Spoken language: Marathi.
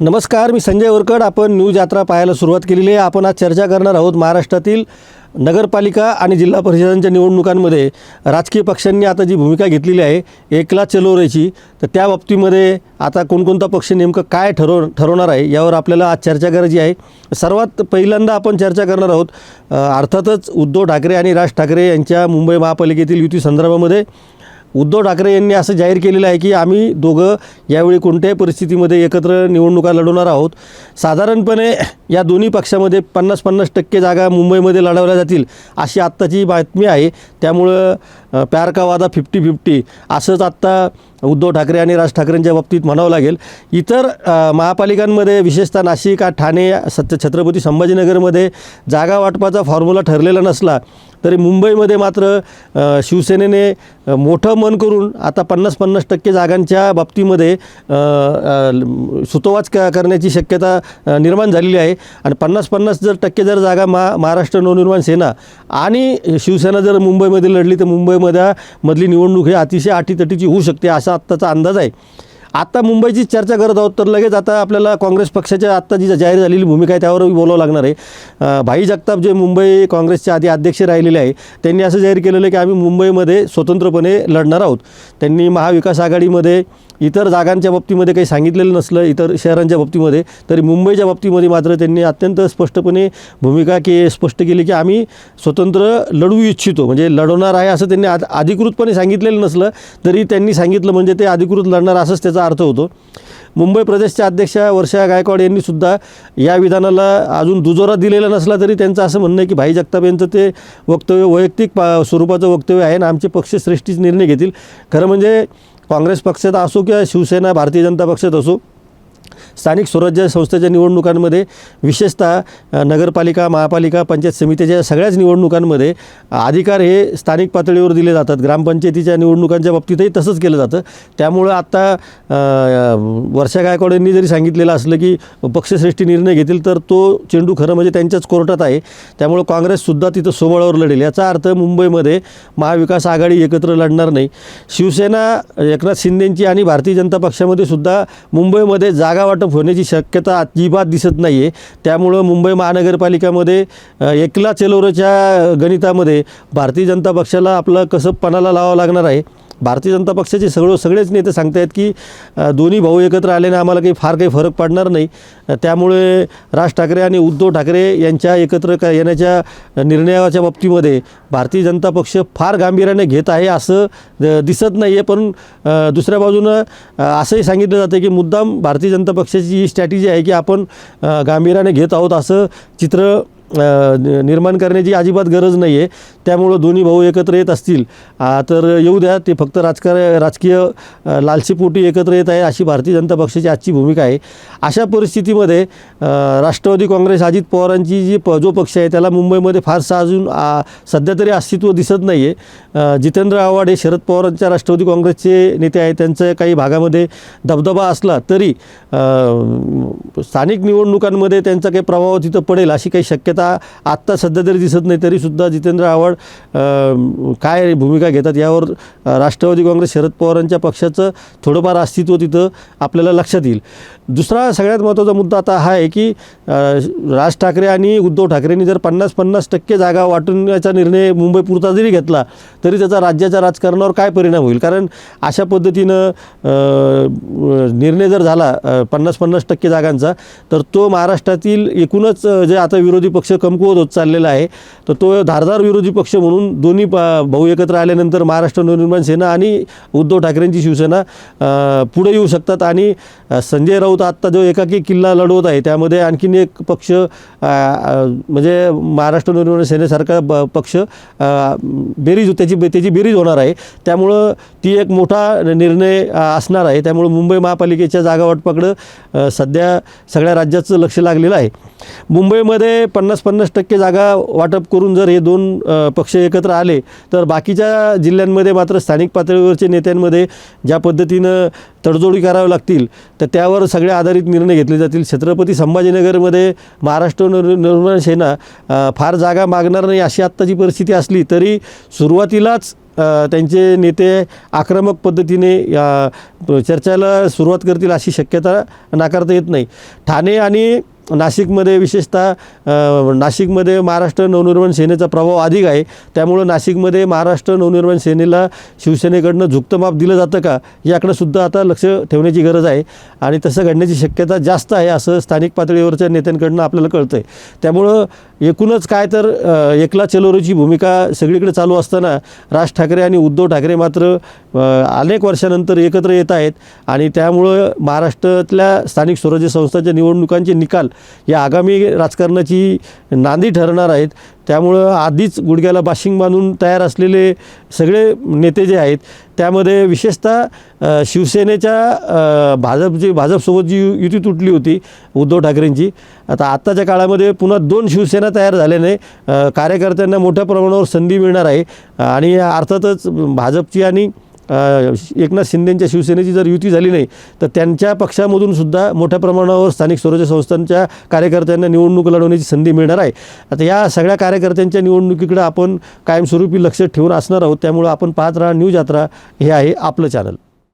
नमस्कार मी संजय वरकड आपण न्यूज यात्रा पाहायला सुरुवात केलेली आहे. आपण आज चर्चा करणार आहोत महाराष्ट्रातील नगरपालिका आणि जिल्हा परिषदांच्या निवडणुकांमध्ये राजकीय पक्षांनी आता जी भूमिका घेतलेली आहे एकला चलोरेची तर त्या बाबतीमध्ये आता कोणकोणता पक्ष नेमकं काय ठरव ठरवणार आहे यावर आपल्याला आज चर्चा करायची आहे. सर्वात पहिल्यांदा आपण चर्चा करणार आहोत अर्थातच उद्धव ठाकरे आणि राज ठाकरे यांच्या मुंबई महापालिकेतील युती संदर्भामध्ये. उद्धव ठाकरे यांनी असं जाहीर केलेलं आहे की आम्ही दोघं यावेळी कोणत्याही परिस्थितीमध्ये एकत्र निवडणुका लढवणार आहोत. साधारणपणे या दोन्ही पक्षामध्ये पन्नास पन्नास टक्के जागा मुंबईमध्ये लढवल्या जातील अशी आत्ताची बातमी आहे. त्यामुळं प्यार का वादा फिफ्टी फिफ्टी असंच आत्ता उद्धव ठाकरे आणि राज ठाकरेंच्या बाबतीत म्हणावं लागेल. इतर महापालिकांमध्ये विशेषतः नाशिक ठाणे सत्य छत्रपती संभाजीनगरमध्ये जागा वाटपाचा फॉर्म्युला ठरलेला नसला तरी मुंबईमध्ये मात्र शिवसेनेने मोठं मन करून आता पन्नास पन्नास टक्के जागांच्या बाबतीमध्ये सुतोवाच क करण्याची शक्यता निर्माण झालेली आहे. आणि पन्नास पन्नास जर टक्के जर जागा मा महाराष्ट्र नवनिर्माण सेना आणि शिवसेना जर मुंबईमध्ये लढली तर मुंबईमध्ये मधली निवडणूक ही अतिशय अटीतटीची होऊ शकते असा आत्ताचा अंदाज आहे. आता मुंबईची चर्चा करत आहोत तर लगेच आता आपल्याला काँग्रेस पक्षाच्या आत्ता जी जाहीर झालेली भूमिका आहे त्यावर बोलावं लागणार आहे. भाई जगताप जे मुंबई काँग्रेसचे आधी अध्यक्ष राहिलेले आहे त्यांनी असं जाहीर केलेलं आहे की आम्ही मुंबईमध्ये स्वतंत्रपणे लढणार आहोत. त्यांनी महाविकास आघाडीमध्ये इतर जागांच्या बाबतीमध्ये काही सांगितलेलं नसलं इतर शहरांच्या बाबतीमध्ये तरी मुंबईच्या बाबतीमध्ये मात्र त्यांनी अत्यंत स्पष्टपणे भूमिका के स्पष्ट केली की आम्ही स्वतंत्र लढवू इच्छितो. म्हणजे लढवणार आहे असं त्यांनी आ अधिकृतपणे सांगितलेलं नसलं तरी त्यांनी सांगितलं म्हणजे ते अधिकृत लढणार असंच त्याचा अर्थ होतो. मुंबई प्रदेशच्या अध्यक्षा वर्षा गायकवाड यांनीसुद्धा या विधानाला अजून दुजोरा दिलेला नसला तरी त्यांचं असं म्हणणं आहे की भाई जगताप यांचं ते वक्तव्य वैयक्तिक पा स्वरूपाचं वक्तव्य आहे आणि आमचे पक्ष श्रेष्ठीच निर्णय घेतील. खरं म्हणजे काँग्रेस पक्षात असो किंवा शिवसेना भारतीय जनता पक्षात असो स्थानिक स्वराज्य संस्थेच्या निवडणुकांमध्ये विशेषतः नगरपालिका महापालिका पंचायत समितीच्या सगळ्याच निवडणुकांमध्ये अधिकार हे स्थानिक पातळीवर दिले जातात. ग्रामपंचायतीच्या निवडणुकांच्या बाबतीतही तसंच केलं जातं. त्यामुळं आत्ता वर्षा गायकवाड यांनी जरी सांगितलेलं असलं की पक्षश्रेष्ठी निर्णय घेतील तर तो चेंडू खरं म्हणजे त्यांच्याच कोर्टात आहे. त्यामुळं काँग्रेससुद्धा तिथं सोबळावर लढेल. याचा अर्थ मुंबईमध्ये महाविकास आघाडी एकत्र लढणार नाही. शिवसेना एकनाथ शिंदेंची आणि भारतीय जनता पक्षामध्ये सुद्धा मुंबईमध्ये जागा वाटप होण्याची शक्यता अजिबात दिसत नाही आहे त्यामुळं मुंबई महानगरपालिकामध्ये एकला चेलोरच्या गणितामध्ये भारतीय जनता पक्षाला आपलं कसं पणाला लावावं लागणार आहे. भारतीय जनता पक्षाचे सगळं सगळेच नेते सांगतायत की दोन्ही भाऊ एकत्र आल्याने आम्हाला काही फार काही फरक पडणार नाही. त्यामुळे राज ठाकरे आणि उद्धव ठाकरे यांच्या एकत्र का येण्याच्या निर्णयाच्या बाबतीमध्ये भारतीय जनता पक्ष फार गांभीर्याने घेत आहे असं द- दिसत नाही आहे पण दुसऱ्या बाजूनं असंही सांगितलं जातं की मुद्दाम भारतीय जनता पक्षाची ही स्ट्रॅटेजी आहे की आपण गांभीर्याने घेत आहोत असं चित्र निर्माण करण्याची अजिबात गरज नाही आहे त्यामुळं दोन्ही भाऊ एकत्र येत असतील. तर येऊ द्या ते फक्त राजकार राजकीय लालसीपोटी एकत्र येत आहे अशी भारतीय जनता पक्षाची आजची भूमिका आहे. अशा परिस्थितीमध्ये राष्ट्रवादी काँग्रेस अजित पवारांची जी प जो पक्ष आहे त्याला मुंबईमध्ये फारसा अजून सध्या तरी अस्तित्व दिसत नाही आहे जितेंद्र आव्हाड हे शरद पवारांच्या राष्ट्रवादी काँग्रेसचे नेते आहेत. त्यांचं काही भागामध्ये दबदबा असला तरी स्थानिक निवडणुकांमध्ये त्यांचा काही प्रभाव तिथं पडेल अशी काही शक्यता आत्ता सध्या तरी दिसत नाही तरीसुद्धा जितेंद्र आव्हाड काय भूमिका घेतात यावर राष्ट्रवादी काँग्रेस शरद पवारांच्या पक्षाचं थोडंफार अस्तित्व तिथं आपल्याला लक्षात येईल. दुसरा सगळ्यात महत्त्वाचा मुद्दा आता हा आहे की राज ठाकरे आणि उद्धव ठाकरेंनी जर पन्नास पन्नास टक्के जागा वाटण्याचा निर्णय मुंबईपुरता जरी घेतला तरी त्याचा राज्याच्या राजकारणावर काय परिणाम होईल? कारण अशा पद्धतीनं निर्णय जर झाला पन्नास पन्नास टक्के जागांचा तर तो महाराष्ट्रातील एकूणच जे आता विरोधी पक्ष पक्ष कमकुवत होत चाललेला आहे. तर तो धारदार विरोधी पक्ष म्हणून दोन्ही पा भाऊ एकत्र आल्यानंतर महाराष्ट्र नवनिर्माण सेना आणि उद्धव ठाकरेंची शिवसेना पुढे येऊ शकतात आणि संजय राऊत आत्ता जो एकाकी किल्ला लढवत आहे त्यामध्ये आणखीन एक पक्ष म्हणजे महाराष्ट्र नवनिर्माण सेनेसारखा ब पक्ष बेरीज त्याची त्याची बेरीज होणार आहे. त्यामुळं ती एक मोठा निर्णय असणार आहे. त्यामुळं मुंबई महापालिकेच्या जागा वाटपाकडं सध्या सगळ्या राज्याचं लक्ष लागलेलं आहे. मुंबईमध्ये पन्नास पन्नास पन्नास टक्के जागा वाटप करून जर हे दोन पक्ष एकत्र आले तर बाकीच्या जिल्ह्यांमध्ये मात्र स्थानिक पातळीवरचे नेत्यांमध्ये ज्या पद्धतीनं तडजोडी कराव्या लागतील तर त्यावर सगळे आधारित निर्णय घेतले जातील. छत्रपती संभाजीनगरमध्ये महाराष्ट्र निर्माण सेना फार जागा मागणार नाही अशी आत्ताची परिस्थिती असली तरी सुरुवातीलाच त्यांचे नेते आक्रमक पद्धतीने या चर्चेला सुरुवात करतील अशी शक्यता नाकारता येत नाही. ठाणे आणि नाशिकमध्ये विशेषतः नाशिकमध्ये महाराष्ट्र नवनिर्माण सेनेचा प्रभाव अधिक आहे. त्यामुळं नाशिकमध्ये महाराष्ट्र नवनिर्माण सेनेला शिवसेनेकडनं झुकतं माप दिलं जातं का? याकडंसुद्धा आता लक्ष ठेवण्याची गरज आहे. आणि तसं घडण्याची शक्यता जास्त आहे असं स्थानिक पातळीवरच्या नेत्यांकडनं आपल्याला कळतं आहे त्यामुळं एकूणच काय तर एकला चलोरीची भूमिका सगळीकडे चालू असताना राज ठाकरे आणि उद्धव ठाकरे मात्र अनेक वर्षानंतर एकत्र येत आहेत आणि त्यामुळं महाराष्ट्रातल्या स्थानिक स्वराज्य संस्थांच्या निवडणुकांचे निकाल या आगामी राजकारणाची नांदी ठरणार आहेत. त्यामुळं आधीच गुडघ्याला बाशिंग बांधून तयार असलेले सगळे नेते जे आहेत त्यामध्ये विशेषतः शिवसेनेच्या भाजपची भाजप जी भाजपसोबत जी युती तुटली होती उद्धव ठाकरेंची आता आत्ताच्या काळामध्ये पुन्हा दोन शिवसेना तयार झाल्याने कार्यकर्त्यांना मोठ्या प्रमाणावर संधी मिळणार आहे. आणि अर्थातच भाजपची आणि एकनाथ शिंदेंच्या शिवसेनेची जर युती झाली नाही तर त्यांच्या पक्षामधून सुद्धा मोठ्या प्रमाणावर स्थानिक स्वराज्य संस्थांच्या कार्यकर्त्यांना निवडणूक लढवण्याची संधी मिळणार आहे. आता या सगळ्या कार्यकर्त्यांच्या निवडणुकीकडे आपण कायमस्वरूपी लक्ष ठेवून असणार आहोत त्यामुळं आपण पाहत राहा न्यूज यात्रा हे आहे आपलं चॅनल